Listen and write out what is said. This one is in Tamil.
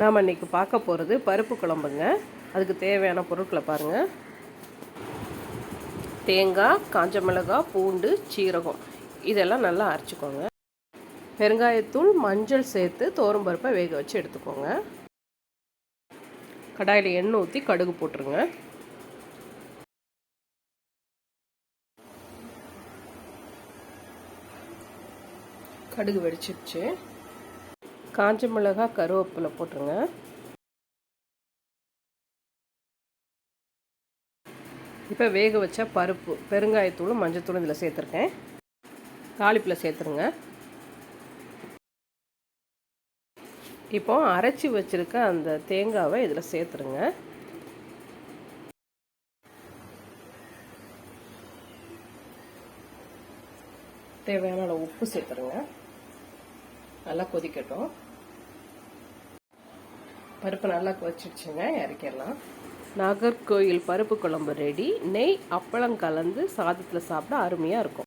நாம் இன்றைக்கி பார்க்க போகிறது பருப்பு குழம்புங்க. அதுக்கு தேவையான பொருட்களை பாருங்கள் தேங்காய் காஞ்ச மிளகாய் பூண்டு சீரகம். இதெல்லாம் நல்லா அரைச்சிக்கோங்க. பெருங்காயத்தூள் மஞ்சள் சேர்த்து தோரம் பருப்பை வேக வச்சு எடுத்துக்கோங்க. கடாயில் எண்ணெய் ஊற்றி கடுகு போட்டுருங்க. கடுகு வெடிச்சிருச்சு. காஞ்ச மிளகாய் கருவேப்பிலை போட்டுருங்க. இப்போ வேக வச்ச பருப்பு பெருங்காயத்தூளும் மஞ்சத்தூளும் இதில் சேர்த்துருக்கேன். தாளிப்பில் சேர்த்துருங்க. இப்போ அரைச்சி வச்சுருக்க அந்த தேங்காவை இதில் சேர்த்துருங்க. தேவையான உப்பு சேர்த்துருங்க. நல்லா கொதிக்கட்டும். பருப்பு நல்லா கொதிச்சிடுச்சுங்க இறக்கிடலாம். நாகர்கோயில் பருப்பு குழம்பு ரெடி. நெய் அப்பளம் கலந்து சாதத்தில் சாப்பிட அருமையாக இருக்கும்.